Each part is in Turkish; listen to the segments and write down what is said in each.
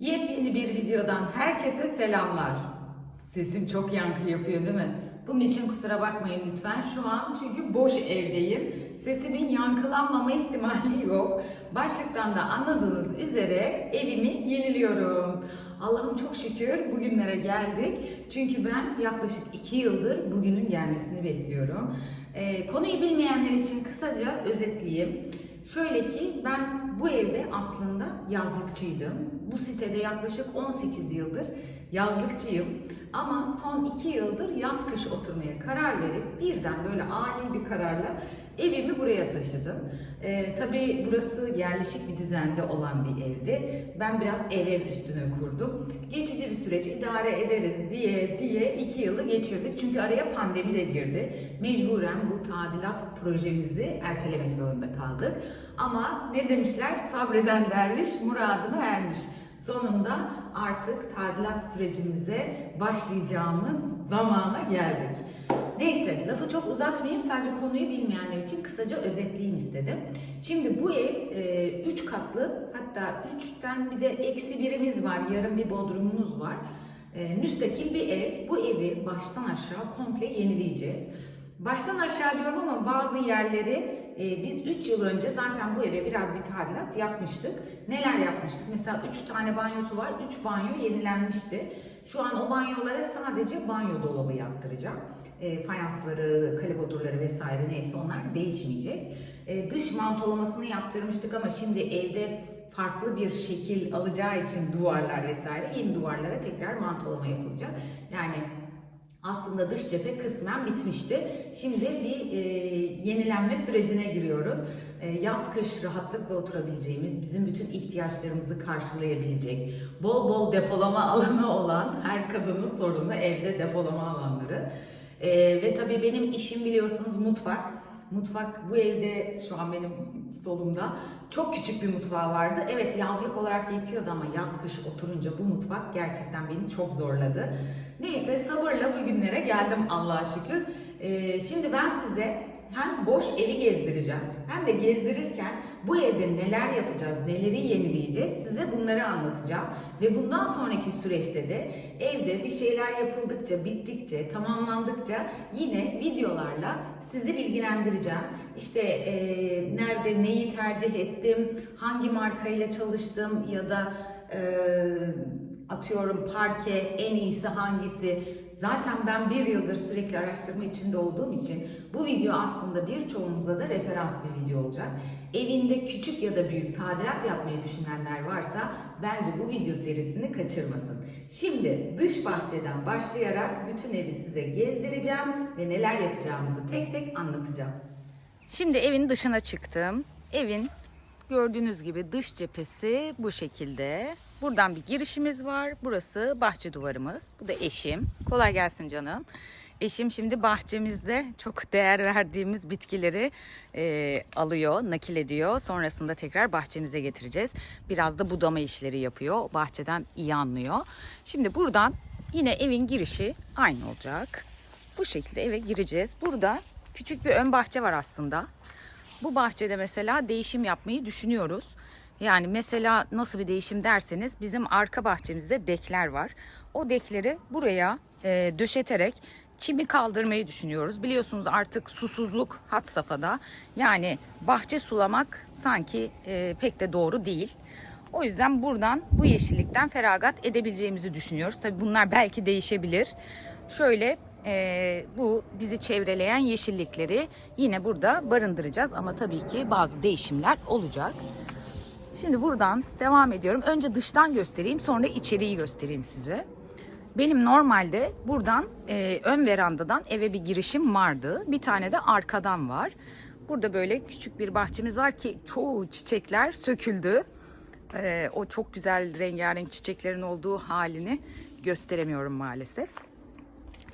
Yepyeni bir videodan herkese selamlar. Sesim çok yankı yapıyor değil mi? Bunun için kusura bakmayın lütfen. Şu an çünkü boş evdeyim. Sesimin yankılanmama ihtimali yok. Başlıktan da anladığınız üzere evimi yeniliyorum. Allah'ım çok şükür bugünlere geldik. Çünkü ben yaklaşık iki yıldır bugünün gelmesini bekliyorum. Ee, konuyu bilmeyenler için kısaca özetleyeyim. Şöyle ki ben bu evde aslında yazlıkçıydım. Bu sitede yaklaşık 18 yıldır yazlıkçıyım. Ama son 2 yıldır yaz kış oturmaya karar verip birden böyle ani bir kararla evimi buraya taşıdım. Ee, tabii burası yerleşik bir düzende olan bir evdi. Ben biraz ev ev üstüne kurdum. Geçici bir süreç idare ederiz diye diye 2 yılı geçirdik. Çünkü araya pandemi de girdi. Mecburen bu tadilat projemizi ertelemek zorunda kaldık. Ama ne demişler? Sabreden derviş muradına ermiş. Sonunda artık tadilat sürecimize başlayacağımız zamana geldik. Neyse lafı çok uzatmayayım sadece konuyu bilmeyenler için kısaca özetleyeyim istedim. Şimdi bu ev 3 katlı hatta 3'ten bir de eksi birimiz var yarım bir bodrumumuz var. E, müstakil bir ev. Bu evi baştan aşağı komple yenileyeceğiz. Baştan aşağı diyorum ama bazı yerleri e, biz 3 yıl önce zaten bu eve biraz bir tadilat yapmıştık. Neler yapmıştık? Mesela 3 tane banyosu var. 3 banyo yenilenmişti. Şu an o banyolara sadece banyo dolabı yaptıracağım. E, fayansları, kalibodurları vesaire neyse onlar değişmeyecek. E, dış mantolamasını yaptırmıştık ama şimdi evde farklı bir şekil alacağı için duvarlar vesaire yeni duvarlara tekrar mantolama yapılacak. Yani aslında dış cephe kısmen bitmişti. Şimdi bir e, yenilenme sürecine giriyoruz. E, yaz kış rahatlıkla oturabileceğimiz, bizim bütün ihtiyaçlarımızı karşılayabilecek, bol bol depolama alanı olan her kadının sorunu evde depolama alanları. E, ve tabii benim işim biliyorsunuz mutfak. Mutfak bu evde şu an benim solumda çok küçük bir mutfağı vardı. Evet yazlık olarak yetiyordu ama yaz kış oturunca bu mutfak gerçekten beni çok zorladı. Neyse sabırla bugünlere geldim Allah'a şükür. Ee, şimdi ben size hem boş evi gezdireceğim hem de gezdirirken bu evde neler yapacağız, neleri yenileyeceğiz size bunları anlatacağım. Ve bundan sonraki süreçte de evde bir şeyler yapıldıkça, bittikçe, tamamlandıkça yine videolarla sizi bilgilendireceğim. İşte e, nerede neyi tercih ettim, hangi markayla çalıştım ya da atıyorum parke en iyisi hangisi. Zaten ben bir yıldır sürekli araştırma içinde olduğum için bu video aslında birçoğumuza da referans bir video olacak. Evinde küçük ya da büyük tadilat yapmayı düşünenler varsa bence bu video serisini kaçırmasın. Şimdi dış bahçeden başlayarak bütün evi size gezdireceğim ve neler yapacağımızı tek tek anlatacağım. Şimdi evin dışına çıktım. Evin gördüğünüz gibi dış cephesi bu şekilde. Buradan bir girişimiz var. Burası bahçe duvarımız. Bu da eşim. Kolay gelsin canım. Eşim şimdi bahçemizde çok değer verdiğimiz bitkileri e, alıyor, nakil ediyor. Sonrasında tekrar bahçemize getireceğiz. Biraz da budama işleri yapıyor. Bahçeden iyi anlıyor. Şimdi buradan yine evin girişi aynı olacak. Bu şekilde eve gireceğiz. Burada küçük bir ön bahçe var aslında. Bu bahçede mesela değişim yapmayı düşünüyoruz. Yani mesela nasıl bir değişim derseniz bizim arka bahçemizde dekler var. O dekleri buraya e, döşeterek çimi kaldırmayı düşünüyoruz. Biliyorsunuz artık susuzluk hat safhada. Yani bahçe sulamak sanki e, pek de doğru değil. O yüzden buradan bu yeşillikten feragat edebileceğimizi düşünüyoruz. Tabii bunlar belki değişebilir. Şöyle e, bu bizi çevreleyen yeşillikleri yine burada barındıracağız. Ama tabii ki bazı değişimler olacak. Şimdi buradan devam ediyorum. Önce dıştan göstereyim sonra içeriği göstereyim size. Benim normalde buradan e, ön verandadan eve bir girişim vardı. Bir tane de arkadan var. Burada böyle küçük bir bahçemiz var ki çoğu çiçekler söküldü. E, o çok güzel rengarenk çiçeklerin olduğu halini gösteremiyorum maalesef.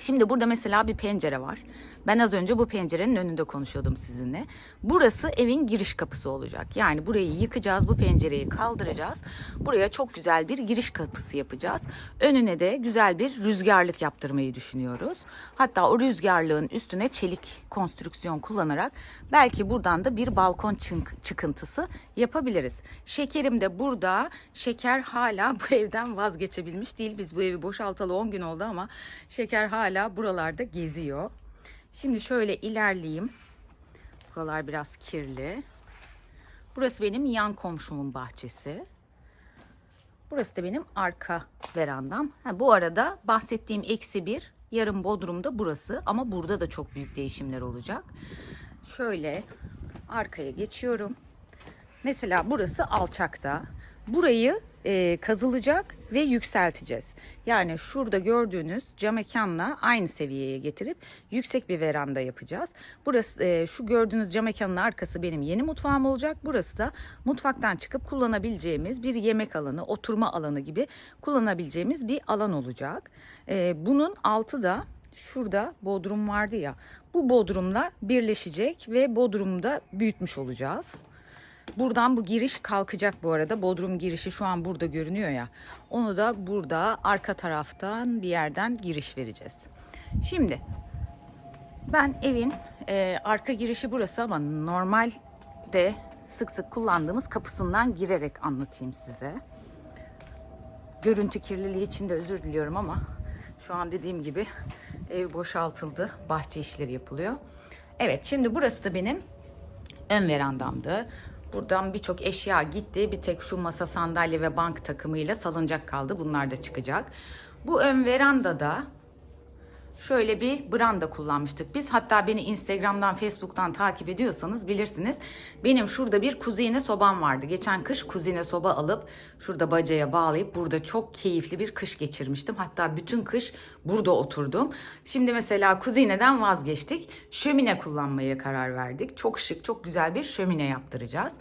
Şimdi burada mesela bir pencere var. Ben az önce bu pencerenin önünde konuşuyordum sizinle. Burası evin giriş kapısı olacak. Yani burayı yıkacağız, bu pencereyi kaldıracağız. Buraya çok güzel bir giriş kapısı yapacağız. Önüne de güzel bir rüzgarlık yaptırmayı düşünüyoruz. Hatta o rüzgarlığın üstüne çelik konstrüksiyon kullanarak belki buradan da bir balkon çıkıntısı yapabiliriz. Şekerim de burada. Şeker hala bu evden vazgeçebilmiş değil. Biz bu evi boşaltalı 10 gün oldu ama şeker hala buralarda geziyor. Şimdi şöyle ilerleyeyim. Buralar biraz kirli. Burası benim yan komşumun bahçesi. Burası da benim arka verandam. Ha, bu arada bahsettiğim eksi bir yarım bodrumda burası ama burada da çok büyük değişimler olacak. Şöyle arkaya geçiyorum. Mesela burası alçakta. Burayı e, kazılacak ve yükselteceğiz. Yani şurada gördüğünüz cam mekanla aynı seviyeye getirip yüksek bir veranda yapacağız. Burası e, şu gördüğünüz cam mekanın arkası benim yeni mutfağım olacak. Burası da mutfaktan çıkıp kullanabileceğimiz bir yemek alanı, oturma alanı gibi kullanabileceğimiz bir alan olacak. E, bunun altı da şurada bodrum vardı ya. Bu bodrumla birleşecek ve bodrumda büyütmüş olacağız. Buradan bu giriş kalkacak bu arada. Bodrum girişi şu an burada görünüyor ya. Onu da burada arka taraftan bir yerden giriş vereceğiz. Şimdi ben evin e, arka girişi burası ama normalde sık sık kullandığımız kapısından girerek anlatayım size. Görüntü kirliliği için de özür diliyorum ama şu an dediğim gibi ev boşaltıldı. Bahçe işleri yapılıyor. Evet şimdi burası da benim ön verandamdı. Buradan birçok eşya gitti. Bir tek şu masa sandalye ve bank takımıyla salıncak kaldı. Bunlar da çıkacak. Bu ön verandada şöyle bir branda kullanmıştık biz. Hatta beni Instagram'dan, Facebook'tan takip ediyorsanız bilirsiniz. Benim şurada bir kuzine sobam vardı. Geçen kış kuzine soba alıp şurada bacaya bağlayıp burada çok keyifli bir kış geçirmiştim. Hatta bütün kış burada oturdum. Şimdi mesela kuzineden vazgeçtik. Şömine kullanmaya karar verdik. Çok şık, çok güzel bir şömine yaptıracağız.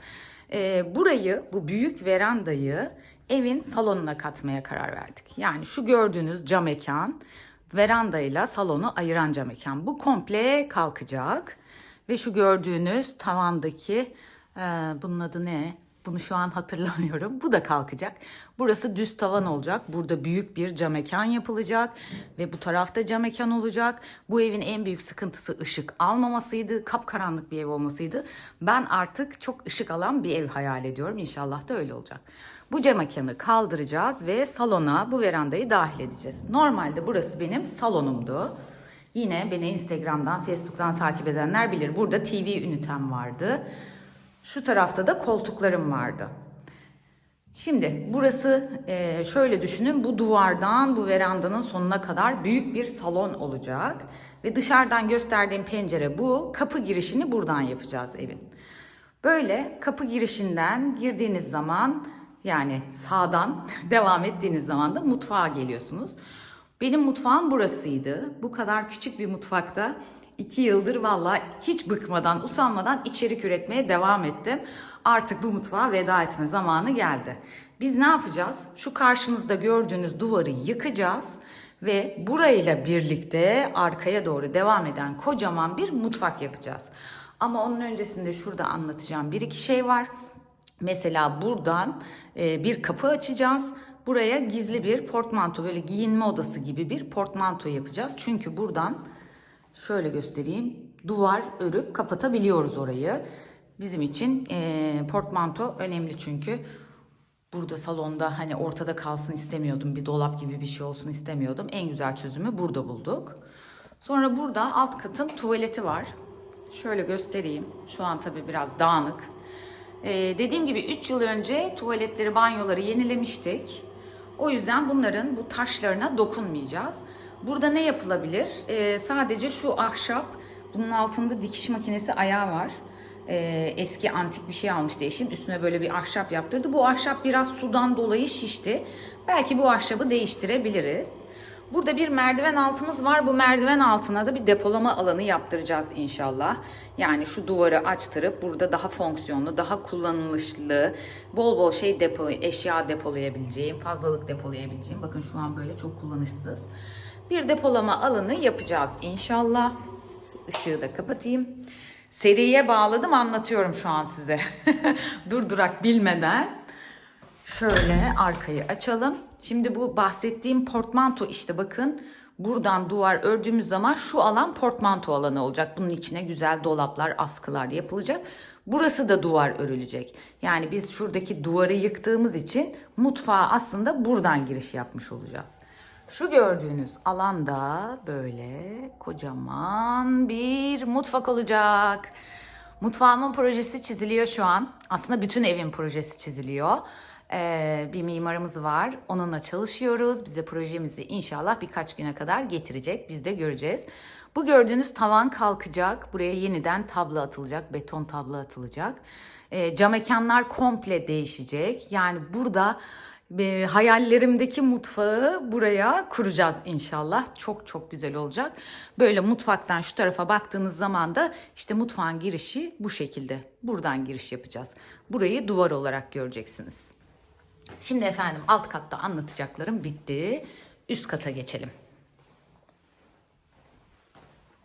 Ee, burayı, bu büyük verandayı evin salonuna katmaya karar verdik. Yani şu gördüğünüz cam mekan verandayla salonu ayıran cam mekan. Bu komple kalkacak. Ve şu gördüğünüz tavandaki e, bunun adı ne? Bunu şu an hatırlamıyorum. Bu da kalkacak. Burası düz tavan olacak. Burada büyük bir cam mekan yapılacak. Ve bu tarafta cam mekan olacak. Bu evin en büyük sıkıntısı ışık almamasıydı. Kapkaranlık bir ev olmasıydı. Ben artık çok ışık alan bir ev hayal ediyorum. İnşallah da öyle olacak. Bu cam mekanı kaldıracağız ve salona bu verandayı dahil edeceğiz. Normalde burası benim salonumdu. Yine beni Instagram'dan, Facebook'tan takip edenler bilir. Burada TV ünitem vardı. Şu tarafta da koltuklarım vardı. Şimdi burası e, şöyle düşünün bu duvardan bu verandanın sonuna kadar büyük bir salon olacak. Ve dışarıdan gösterdiğim pencere bu. Kapı girişini buradan yapacağız evin. Böyle kapı girişinden girdiğiniz zaman yani sağdan devam ettiğiniz zaman da mutfağa geliyorsunuz. Benim mutfağım burasıydı. Bu kadar küçük bir mutfakta iki yıldır valla hiç bıkmadan, usanmadan içerik üretmeye devam ettim. Artık bu mutfağa veda etme zamanı geldi. Biz ne yapacağız? Şu karşınızda gördüğünüz duvarı yıkacağız ve burayla birlikte arkaya doğru devam eden kocaman bir mutfak yapacağız. Ama onun öncesinde şurada anlatacağım bir iki şey var. Mesela buradan e, bir kapı açacağız. Buraya gizli bir portmanto böyle giyinme odası gibi bir portmanto yapacağız. Çünkü buradan şöyle göstereyim duvar örüp kapatabiliyoruz orayı. Bizim için e, portmanto önemli çünkü burada salonda hani ortada kalsın istemiyordum. Bir dolap gibi bir şey olsun istemiyordum. En güzel çözümü burada bulduk. Sonra burada alt katın tuvaleti var. Şöyle göstereyim. Şu an tabii biraz dağınık. Ee, dediğim gibi 3 yıl önce tuvaletleri, banyoları yenilemiştik. O yüzden bunların bu taşlarına dokunmayacağız. Burada ne yapılabilir? Ee, sadece şu ahşap, bunun altında dikiş makinesi ayağı var. Ee, eski antik bir şey almıştı eşim. Üstüne böyle bir ahşap yaptırdı. Bu ahşap biraz sudan dolayı şişti. Belki bu ahşabı değiştirebiliriz. Burada bir merdiven altımız var. Bu merdiven altına da bir depolama alanı yaptıracağız inşallah. Yani şu duvarı açtırıp burada daha fonksiyonlu, daha kullanışlı, bol bol şey depo, eşya depolayabileceğim, fazlalık depolayabileceğim. Bakın şu an böyle çok kullanışsız. Bir depolama alanı yapacağız inşallah. Şu ışığı da kapatayım. Seriye bağladım anlatıyorum şu an size. Durdurak bilmeden. Şöyle arkayı açalım. Şimdi bu bahsettiğim portmanto işte bakın buradan duvar ördüğümüz zaman şu alan portmanto alanı olacak. Bunun içine güzel dolaplar, askılar yapılacak. Burası da duvar örülecek. Yani biz şuradaki duvarı yıktığımız için mutfağa aslında buradan giriş yapmış olacağız. Şu gördüğünüz alanda böyle kocaman bir mutfak olacak. Mutfağımın projesi çiziliyor şu an. Aslında bütün evin projesi çiziliyor. Ee, bir mimarımız var. Onunla çalışıyoruz. Bize projemizi inşallah birkaç güne kadar getirecek. Biz de göreceğiz. Bu gördüğünüz tavan kalkacak. Buraya yeniden tablo atılacak. Beton tablo atılacak. Ee, cam mekanlar komple değişecek. Yani burada hayallerimdeki mutfağı buraya kuracağız inşallah. Çok çok güzel olacak. Böyle mutfaktan şu tarafa baktığınız zaman da işte mutfağın girişi bu şekilde. Buradan giriş yapacağız. Burayı duvar olarak göreceksiniz. Şimdi efendim alt katta anlatacaklarım bitti. Üst kata geçelim.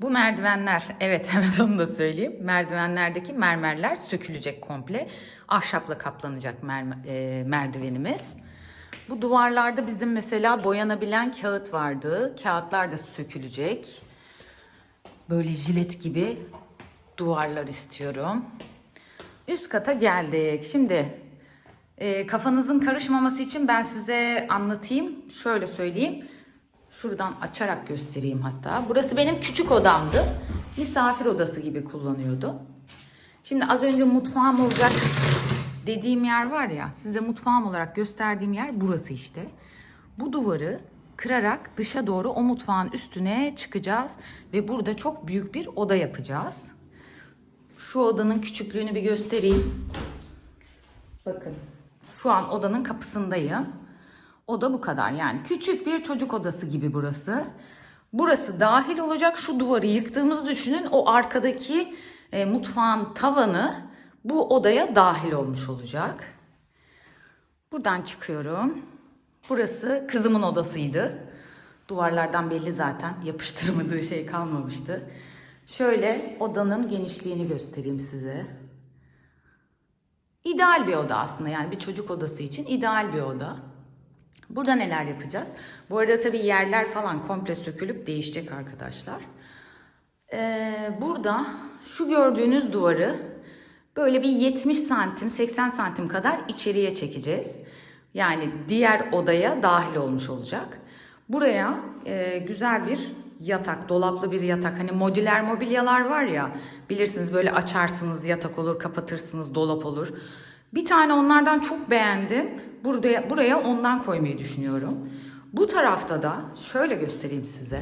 Bu merdivenler, evet hemen onu da söyleyeyim. Merdivenlerdeki mermerler sökülecek komple. Ahşapla kaplanacak mermer, e, merdivenimiz. Bu duvarlarda bizim mesela boyanabilen kağıt vardı. Kağıtlar da sökülecek. Böyle jilet gibi duvarlar istiyorum. Üst kata geldik. Şimdi e, kafanızın karışmaması için ben size anlatayım. Şöyle söyleyeyim. Şuradan açarak göstereyim hatta. Burası benim küçük odamdı. Misafir odası gibi kullanıyordu. Şimdi az önce mutfağım olacak dediğim yer var ya. Size mutfağım olarak gösterdiğim yer burası işte. Bu duvarı kırarak dışa doğru o mutfağın üstüne çıkacağız. Ve burada çok büyük bir oda yapacağız. Şu odanın küçüklüğünü bir göstereyim. Bakın şu an odanın kapısındayım. Oda bu kadar yani küçük bir çocuk odası gibi burası. Burası dahil olacak şu duvarı yıktığımızı düşünün o arkadaki e, mutfağın tavanı bu odaya dahil olmuş olacak. Buradan çıkıyorum. Burası kızımın odasıydı. Duvarlardan belli zaten yapıştırmadığı şey kalmamıştı. Şöyle odanın genişliğini göstereyim size. İdeal bir oda aslında yani bir çocuk odası için ideal bir oda. Burada neler yapacağız? Bu arada tabii yerler falan komple sökülüp değişecek arkadaşlar. Ee, burada şu gördüğünüz duvarı böyle bir 70 santim 80 santim kadar içeriye çekeceğiz. Yani diğer odaya dahil olmuş olacak. Buraya e, güzel bir yatak, dolaplı bir yatak. Hani modüler mobilyalar var ya bilirsiniz böyle açarsınız yatak olur, kapatırsınız dolap olur. Bir tane onlardan çok beğendim. Buraya, buraya ondan koymayı düşünüyorum. Bu tarafta da şöyle göstereyim size.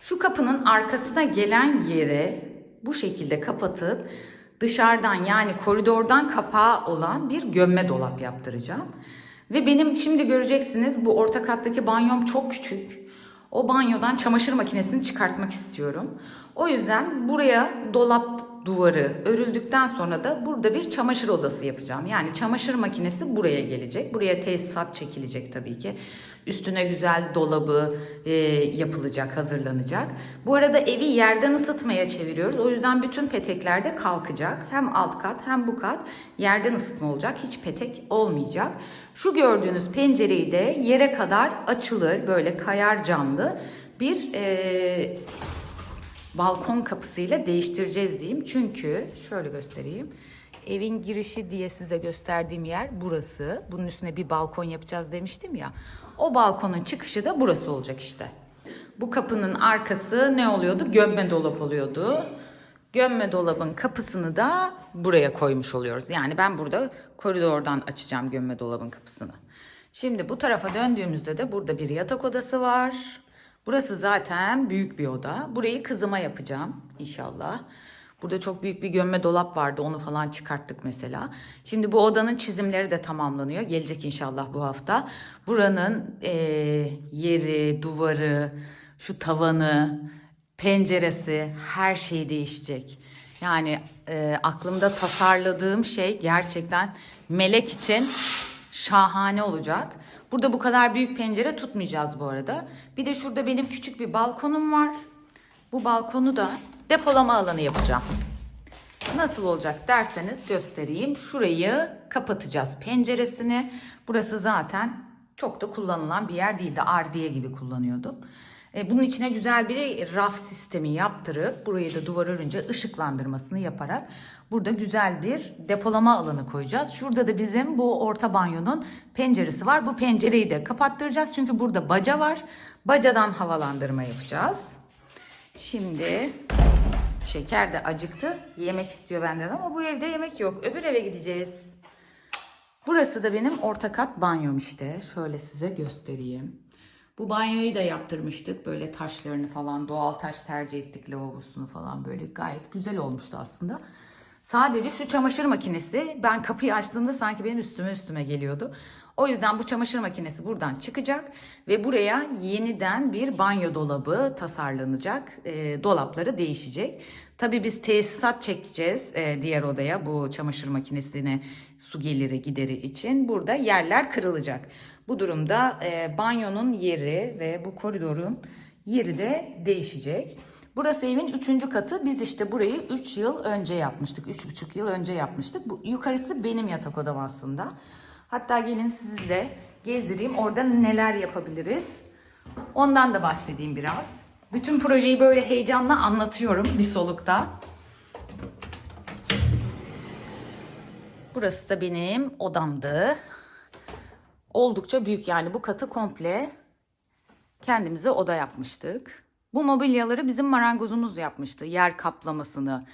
Şu kapının arkasına gelen yere bu şekilde kapatıp dışarıdan yani koridordan kapağı olan bir gömme dolap yaptıracağım. Ve benim şimdi göreceksiniz bu orta kattaki banyom çok küçük. O banyodan çamaşır makinesini çıkartmak istiyorum. O yüzden buraya dolap duvarı örüldükten sonra da burada bir çamaşır odası yapacağım. Yani çamaşır makinesi buraya gelecek. Buraya tesisat çekilecek tabii ki. Üstüne güzel dolabı e, yapılacak, hazırlanacak. Bu arada evi yerden ısıtmaya çeviriyoruz. O yüzden bütün petekler de kalkacak. Hem alt kat hem bu kat yerden ısıtma olacak. Hiç petek olmayacak. Şu gördüğünüz pencereyi de yere kadar açılır. Böyle kayar camlı bir e, balkon kapısıyla değiştireceğiz diyeyim. Çünkü şöyle göstereyim. Evin girişi diye size gösterdiğim yer burası. Bunun üstüne bir balkon yapacağız demiştim ya. O balkonun çıkışı da burası olacak işte. Bu kapının arkası ne oluyordu? Gömme dolap oluyordu. Gömme dolabın kapısını da buraya koymuş oluyoruz. Yani ben burada koridordan açacağım gömme dolabın kapısını. Şimdi bu tarafa döndüğümüzde de burada bir yatak odası var. Burası zaten büyük bir oda. Burayı kızıma yapacağım inşallah. Burada çok büyük bir gömme dolap vardı. Onu falan çıkarttık mesela. Şimdi bu odanın çizimleri de tamamlanıyor. Gelecek inşallah bu hafta. Buranın eee, yeri, duvarı, şu tavanı, penceresi her şey değişecek. Yani e, aklımda tasarladığım şey gerçekten melek için şahane olacak. Burada bu kadar büyük pencere tutmayacağız bu arada. Bir de şurada benim küçük bir balkonum var. Bu balkonu da depolama alanı yapacağım. Nasıl olacak derseniz göstereyim. Şurayı kapatacağız penceresini. Burası zaten çok da kullanılan bir yer değildi. Ardiye gibi kullanıyordum. E, bunun içine güzel bir raf sistemi yaptırıp burayı da duvar örünce ışıklandırmasını yaparak burada güzel bir depolama alanı koyacağız. Şurada da bizim bu orta banyonun penceresi var. Bu pencereyi de kapattıracağız çünkü burada baca var. Bacadan havalandırma yapacağız. Şimdi Şeker de acıktı. Yemek istiyor benden ama bu evde yemek yok. Öbür eve gideceğiz. Burası da benim orta kat banyom işte. Şöyle size göstereyim. Bu banyoyu da yaptırmıştık. Böyle taşlarını falan doğal taş tercih ettik lavabosunu falan böyle gayet güzel olmuştu aslında. Sadece şu çamaşır makinesi ben kapıyı açtığımda sanki benim üstüme üstüme geliyordu. O yüzden bu çamaşır makinesi buradan çıkacak ve buraya yeniden bir banyo dolabı tasarlanacak. E, dolapları değişecek. Tabii biz tesisat çekeceğiz e, diğer odaya bu çamaşır makinesine su geliri gideri için. Burada yerler kırılacak. Bu durumda e, banyonun yeri ve bu koridorun yeri de değişecek. Burası evin üçüncü katı. Biz işte burayı 3 yıl önce yapmıştık. Üç buçuk yıl önce yapmıştık. Bu yukarısı benim yatak odam aslında. Hatta gelin sizi de gezdireyim. Orada neler yapabiliriz? Ondan da bahsedeyim biraz. Bütün projeyi böyle heyecanla anlatıyorum bir solukta. Burası da benim odamdı. Oldukça büyük yani bu katı komple kendimize oda yapmıştık. Bu mobilyaları bizim marangozumuz yapmıştı. Yer kaplamasını,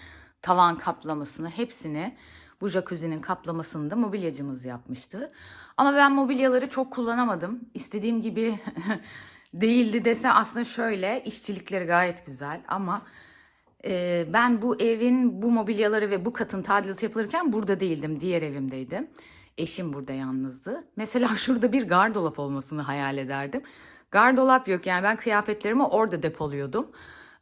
tavan kaplamasını hepsini bu jacuzzi'nin kaplamasını da mobilyacımız yapmıştı. Ama ben mobilyaları çok kullanamadım. İstediğim gibi değildi dese aslında şöyle işçilikleri gayet güzel ama e, ben bu evin bu mobilyaları ve bu katın tadilatı yapılırken burada değildim. Diğer evimdeydim. Eşim burada yalnızdı. Mesela şurada bir gardolap olmasını hayal ederdim. Gardolap yok yani ben kıyafetlerimi orada depoluyordum.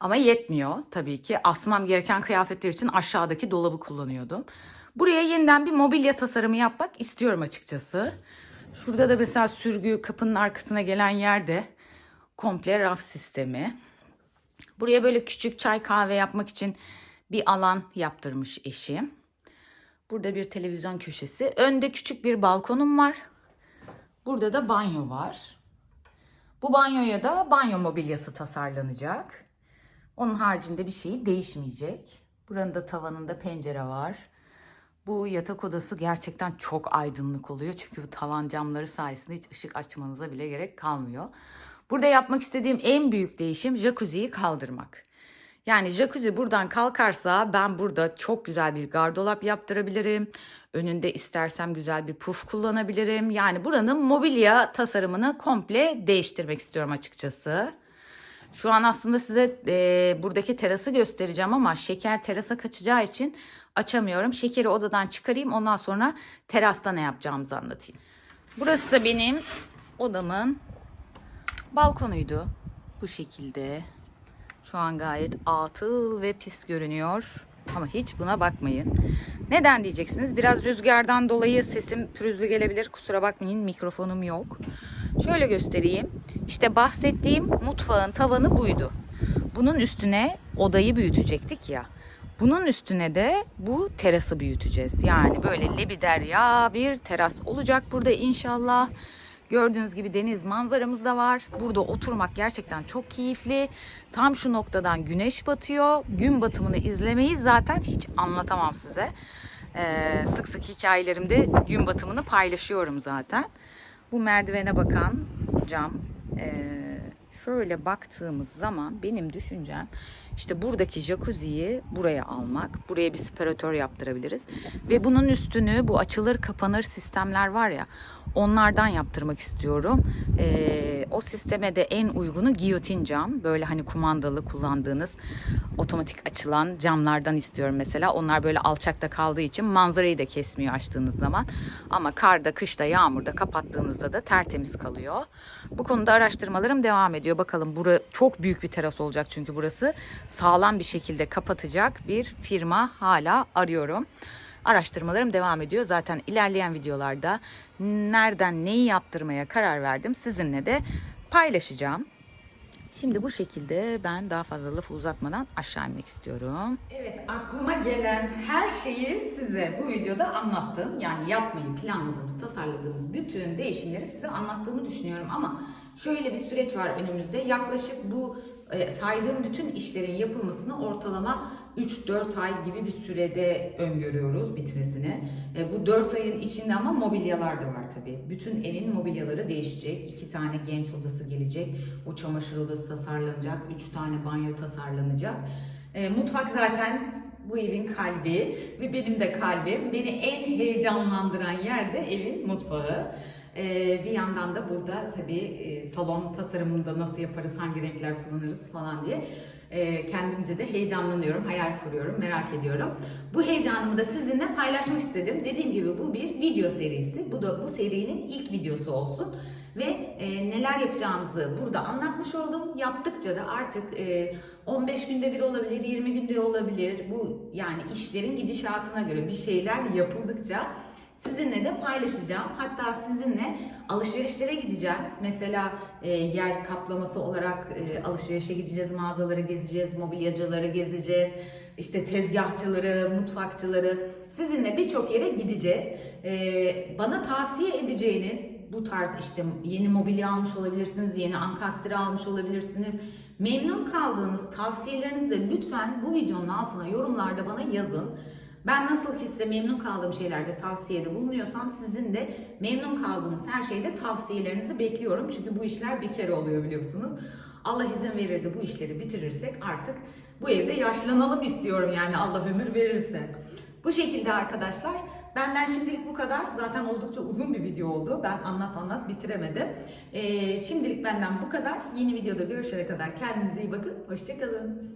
Ama yetmiyor tabii ki. Asmam gereken kıyafetler için aşağıdaki dolabı kullanıyordum. Buraya yeniden bir mobilya tasarımı yapmak istiyorum açıkçası. Şurada da mesela sürgü kapının arkasına gelen yerde komple raf sistemi. Buraya böyle küçük çay kahve yapmak için bir alan yaptırmış eşim. Burada bir televizyon köşesi. Önde küçük bir balkonum var. Burada da banyo var. Bu banyoya da banyo mobilyası tasarlanacak. Onun haricinde bir şey değişmeyecek. Buranın da tavanında pencere var. Bu yatak odası gerçekten çok aydınlık oluyor. Çünkü bu tavan camları sayesinde hiç ışık açmanıza bile gerek kalmıyor. Burada yapmak istediğim en büyük değişim jacuzziyi kaldırmak. Yani jacuzzi buradan kalkarsa ben burada çok güzel bir gardolap yaptırabilirim. Önünde istersem güzel bir puf kullanabilirim. Yani buranın mobilya tasarımını komple değiştirmek istiyorum açıkçası. Şu an aslında size e, buradaki terası göstereceğim ama şeker terasa kaçacağı için açamıyorum. Şekeri odadan çıkarayım ondan sonra terasta ne yapacağımızı anlatayım. Burası da benim odamın balkonuydu. Bu şekilde. Şu an gayet atıl ve pis görünüyor. Ama hiç buna bakmayın. Neden diyeceksiniz? Biraz rüzgardan dolayı sesim pürüzlü gelebilir. Kusura bakmayın mikrofonum yok. Şöyle göstereyim. İşte bahsettiğim mutfağın tavanı buydu. Bunun üstüne odayı büyütecektik ya. Bunun üstüne de bu terası büyüteceğiz. Yani böyle lebiderya bir teras olacak burada inşallah. Gördüğünüz gibi deniz manzaramız da var. Burada oturmak gerçekten çok keyifli. Tam şu noktadan güneş batıyor. Gün batımını izlemeyi zaten hiç anlatamam size. Ee, sık sık hikayelerimde gün batımını paylaşıyorum zaten. Bu merdivene bakan cam. Ee, şöyle baktığımız zaman benim düşüncem işte buradaki jacuzziyi buraya almak. Buraya bir spiratör yaptırabiliriz. Ve bunun üstünü bu açılır kapanır sistemler var ya onlardan yaptırmak istiyorum. Ee, o sisteme de en uygunu giyotin cam. Böyle hani kumandalı kullandığınız otomatik açılan camlardan istiyorum mesela. Onlar böyle alçakta kaldığı için manzarayı da kesmiyor açtığınız zaman. Ama karda, kışta, yağmurda kapattığınızda da tertemiz kalıyor. Bu konuda araştırmalarım devam ediyor. Bakalım bura çok büyük bir teras olacak çünkü burası sağlam bir şekilde kapatacak bir firma hala arıyorum. Araştırmalarım devam ediyor. Zaten ilerleyen videolarda nereden neyi yaptırmaya karar verdim sizinle de paylaşacağım. Şimdi bu şekilde ben daha fazla lafı uzatmadan aşağı inmek istiyorum. Evet, aklıma gelen her şeyi size bu videoda anlattım. Yani yapmayı planladığımız, tasarladığımız bütün değişimleri size anlattığımı düşünüyorum. Ama şöyle bir süreç var önümüzde. Yaklaşık bu saydığım bütün işlerin yapılmasını ortalama 3-4 ay gibi bir sürede öngörüyoruz bitmesini. E, bu 4 ayın içinde ama mobilyalar da var tabii. Bütün evin mobilyaları değişecek. 2 tane genç odası gelecek. O çamaşır odası tasarlanacak. 3 tane banyo tasarlanacak. E, mutfak zaten bu evin kalbi ve benim de kalbim. Beni en heyecanlandıran yer de evin mutfağı. Ee, bir yandan da burada tabii e, salon tasarımında nasıl yaparız, hangi renkler kullanırız falan diye e, kendimce de heyecanlanıyorum, hayal kuruyorum, merak ediyorum. Bu heyecanımı da sizinle paylaşmak istedim. Dediğim gibi bu bir video serisi. Bu da bu serinin ilk videosu olsun. Ve e, neler yapacağımızı burada anlatmış oldum. Yaptıkça da artık e, 15 günde bir olabilir, 20 günde olabilir. Bu yani işlerin gidişatına göre bir şeyler yapıldıkça sizinle de paylaşacağım. Hatta sizinle alışverişlere gideceğim. Mesela e, yer kaplaması olarak e, alışverişe gideceğiz, mağazaları gezeceğiz, mobilyacıları gezeceğiz. İşte tezgahçıları, mutfakçıları sizinle birçok yere gideceğiz. E, bana tavsiye edeceğiniz bu tarz işte yeni mobilya almış olabilirsiniz, yeni ankastre almış olabilirsiniz. Memnun kaldığınız tavsiyelerinizi de lütfen bu videonun altına yorumlarda bana yazın. Ben nasıl ki size memnun kaldığım şeylerde tavsiyede bulunuyorsam sizin de memnun kaldığınız her şeyde tavsiyelerinizi bekliyorum. Çünkü bu işler bir kere oluyor biliyorsunuz. Allah izin verir de bu işleri bitirirsek artık bu evde yaşlanalım istiyorum yani Allah ömür verirse. Bu şekilde arkadaşlar. Benden şimdilik bu kadar. Zaten oldukça uzun bir video oldu. Ben anlat anlat bitiremedim. Ee, şimdilik benden bu kadar. Yeni videoda görüşene kadar kendinize iyi bakın. Hoşçakalın.